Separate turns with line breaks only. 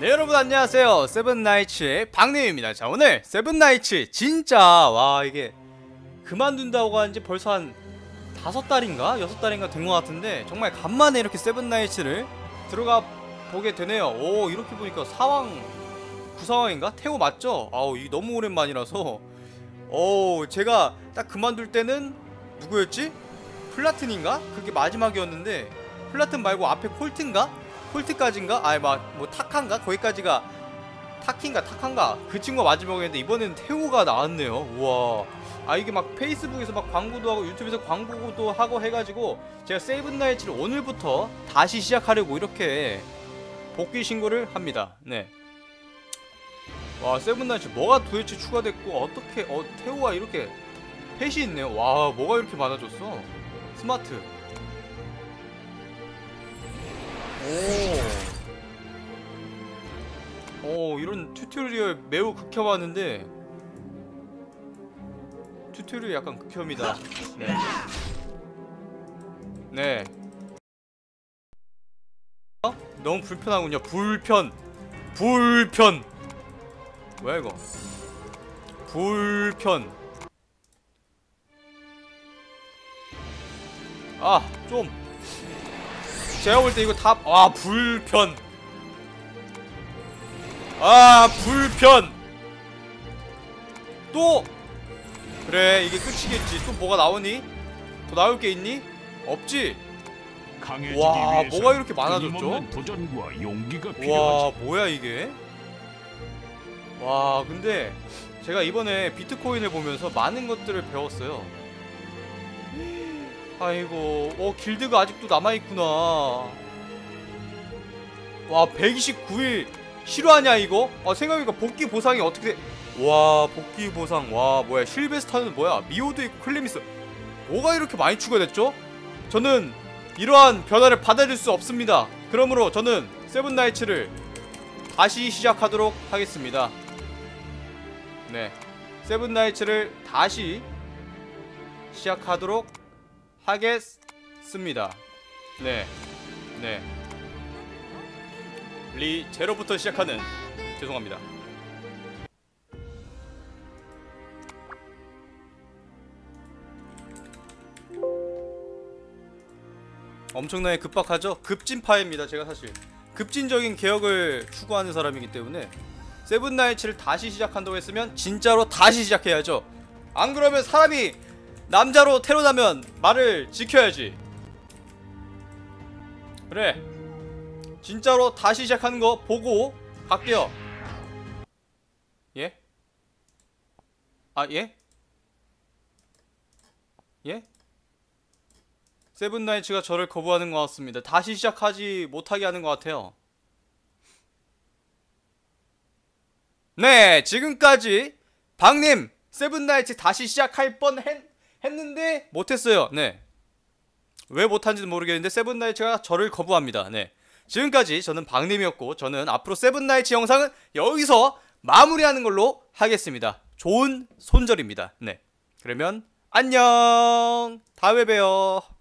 네 여러분 안녕하세요 세븐나이츠의 박님입니다 자 오늘 세븐나이츠 진짜 와 이게 그만둔다고 한지 벌써 한 다섯 달인가 여섯 달인가 된 것 같은데 정말 간만에 이렇게 세븐나이츠를 들어가 보게 되네요 오 이렇게 보니까 사왕 구사왕인가? 태호 맞죠? 아우 이게 너무 오랜만이라서 오 제가 딱 그만둘 때는 누구였지? 플라튼인가? 그게 마지막이었는데 플라튼 말고 앞에 콜트인가? 콜트까지인가? 아니 막뭐 타칸가? 거기까지가 타킨가 타칸가? 그 친구가 마지막이었는데 이번에는 태호가 나왔네요. 우와. 아 이게 막 페이스북에서 막 광고도 하고 유튜브에서 광고도 하고 해가지고 제가 세븐나이츠를 오늘부터 다시 시작하려고 이렇게 복귀 신고를 합니다. 네. 와 세븐나이츠 뭐가 도대체 추가됐고 어떻게 어 태호가 이렇게 펫이 있네요. 와 뭐가 이렇게 많아졌어? 스마트 오. 오 이런 튜토리얼 매우 극혐하는데 튜토리얼 약간 극혐이다 네. 네. 어? 너무 불편하군요 불편 불편 뭐야 이거 불편 아 좀 제가 볼 때 이거 다 아 불편. 아 불편. 또 그래 이게 끝이겠지. 또 뭐가 나오니? 더 나올 게 있니? 없지? 와, 뭐가 이렇게 많아졌죠?
끊임없는 도전과 용기가
와. 뭐야 이게? 와 근데 제가 이번에 비트코인을 보면서 많은 것들을 배웠어요 아이고 어 길드가 아직도 남아있구나 와 129일 실화냐 이거? 아 생각해보니까 복귀 보상이 어떻게 돼? 와 복귀 보상 와 뭐야 실베스타는 뭐야 미오도 있고 클레미스 뭐가 이렇게 많이 추가됐죠? 저는 이러한 변화를 받아들일 수 없습니다 그러므로 저는 세븐나이츠를 다시 시작하도록 하겠습니다 네 세븐나이츠를 다시 시작하도록 하겠습니다. 네. 네. 리 제로부터 시작하는 죄송합니다. 엄청나게 급박하죠? 급진파입니다 제가 사실. 급진적인 개혁을 추구하는 사람이기 때문에 세븐나이츠를 다시 시작한다고 했으면 진짜로 다시 시작해야죠. 안 그러면 사람이 남자로 태어나면 말을 지켜야지 그래 진짜로 다시 시작하는 거 보고 갈게요 예? 아 예? 예? 세븐나이츠가 저를 거부하는 것 같습니다. 다시 시작하지 못하게 하는 것 같아요. 네, 지금까지 박님 세븐나이츠 다시 시작할 뻔 했, 했는데 못했어요. 네. 왜 못한지는 모르겠는데 세븐나이츠가 저를 거부합니다. 네. 지금까지 저는 박님이었고 저는 앞으로 세븐나이츠 영상은 여기서 마무리하는 걸로 하겠습니다. 좋은 손절입니다. 네. 그러면 안녕. 다음에 봬요.